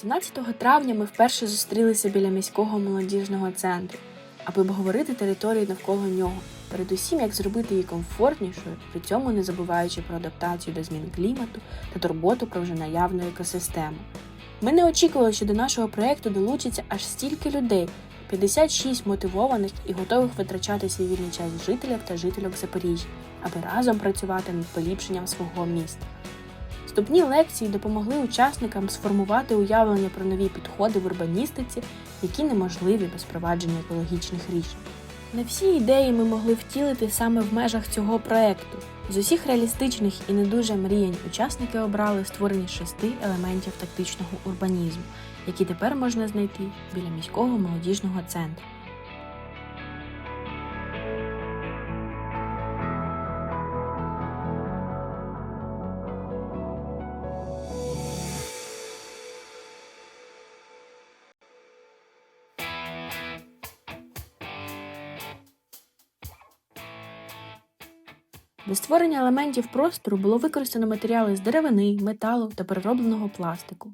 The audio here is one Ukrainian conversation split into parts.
17 травня ми вперше зустрілися біля міського молодіжного центру, аби обговорити територію навколо нього, передусім як зробити її комфортнішою, при цьому не забуваючи про адаптацію до змін клімату та турботу про вже наявну екосистему. Ми не очікували, що до нашого проєкту долучиться аж стільки людей 56 мотивованих і готових витрачати свій вільний час жителів та жительок Запоріжжя, аби разом працювати над поліпшенням свого міста. Вступні лекції допомогли учасникам сформувати уявлення про нові підходи в урбаністиці, які неможливі без впровадження екологічних рішень. Не всі ідеї ми могли втілити саме в межах цього проекту. З усіх реалістичних і не дуже мріянь учасники обрали створення шести елементів тактичного урбанізму, які тепер можна знайти біля міського молодіжного центру. Для створення елементів простору було використано матеріали з деревини, металу та переробленого пластику.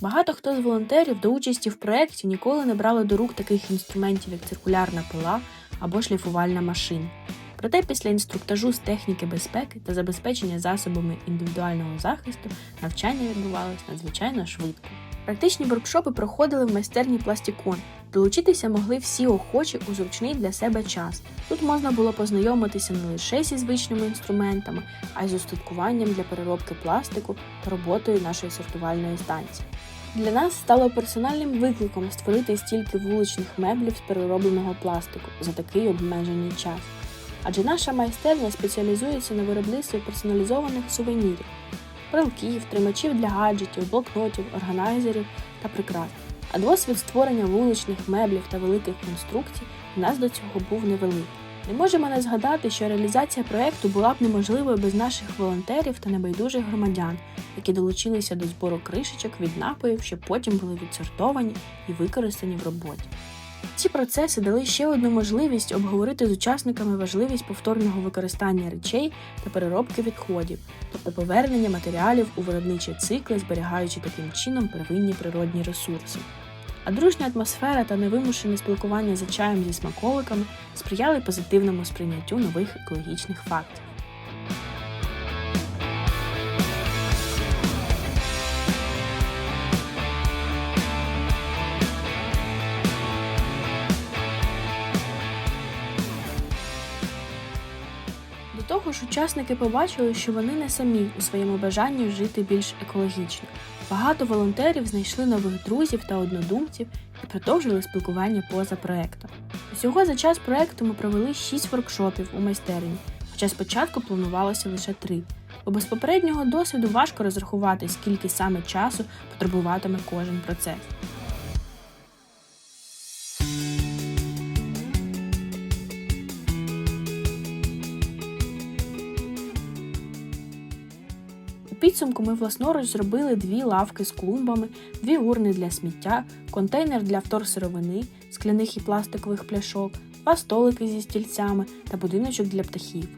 Багато хто з волонтерів до участі в проєкті ніколи не брали до рук таких інструментів, як циркулярна пила або шліфувальна машина. Проте після інструктажу з техніки безпеки та забезпечення засобами індивідуального захисту навчання відбувалось надзвичайно швидко. Практичні воркшопи проходили в майстерні Пластікон. Долучитися могли всі охочі у зручний для себе час. Тут можна було познайомитися не лише зі звичними інструментами, а й з устаткуванням для переробки пластику та роботою нашої сортувальної станції. Для нас стало персональним викликом створити стільки вуличних меблів з переробленого пластику за такий обмежений час. Адже наша майстерня спеціалізується на виробництві персоналізованих сувенірів, прилків, тримачів для гаджетів, блокнотів, органайзерів та прикрас. А досвід створення вуличних меблів та великих конструкцій у нас до цього був невеликий. Не можемо не згадати, що реалізація проєкту була б неможливою без наших волонтерів та небайдужих громадян, які долучилися до збору кришечок від напоїв, що потім були відсортовані і використані в роботі. Ці процеси дали ще одну можливість обговорити з учасниками важливість повторного використання речей та переробки відходів, тобто повернення матеріалів у виробничі цикли, зберігаючи таким чином первинні природні ресурси. А дружня атмосфера та невимушене спілкування за чаєм зі смаколиками сприяли позитивному сприйняттю нових екологічних фактів. До того ж, учасники побачили, що вони не самі у своєму бажанні жити більш екологічно. Багато волонтерів знайшли нових друзів та однодумців і продовжили спілкування поза проектом. Усього за час проекту ми провели 6 воркшопів у майстерні, хоча спочатку планувалося лише три. Бо без попереднього досвіду важко розрахувати, скільки саме часу потребуватиме кожен процес. Підсумку ми власноруч зробили дві лавки з клумбами, дві урни для сміття, контейнер для вторсировини, скляних і пластикових пляшок, два столики зі стільцями та будиночок для птахів.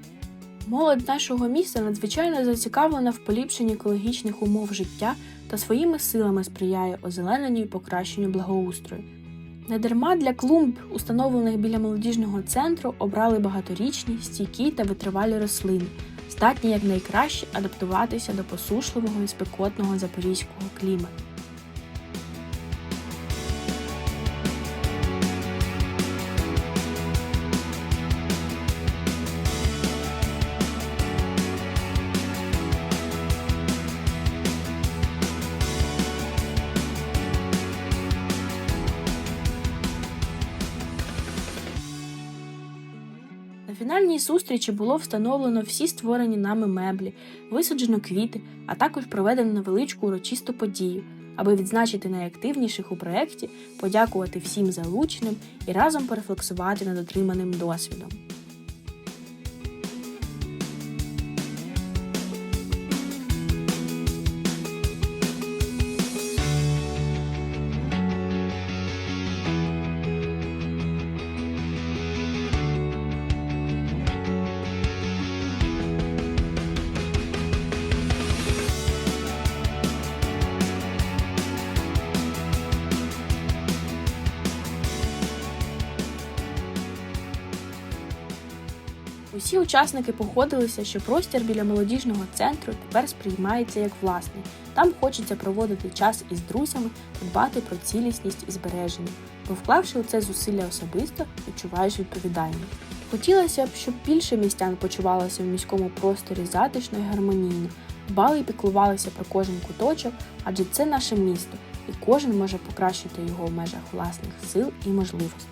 Молодь нашого міста надзвичайно зацікавлена в поліпшенні екологічних умов життя та своїми силами сприяє озелененню і покращенню благоустрою. Недарма для клумб, установлених біля молодіжного центру, обрали багаторічні, стійкі та витривалі рослини, здатні якнайкраще адаптуватися до посушливого і спекотного запорізького клімату. На фінальній зустрічі було встановлено всі створені нами меблі, висаджено квіти, а також проведено невеличку урочисту подію, аби відзначити найактивніших у проєкті, подякувати всім залученим і разом порефлексувати над отриманим досвідом. Усі учасники погодилися, що простір біля молодіжного центру тепер сприймається як власний. Там хочеться проводити час із друзями дбати про цілісність і збереження, бо вклавши у це зусилля особисто, відчуваєш відповідальність. Хотілося б, щоб більше містян почувалося в міському просторі затишно і гармонійно, дбали і піклувалися про кожен куточок, адже це наше місто, і кожен може покращити його в межах власних сил і можливостей.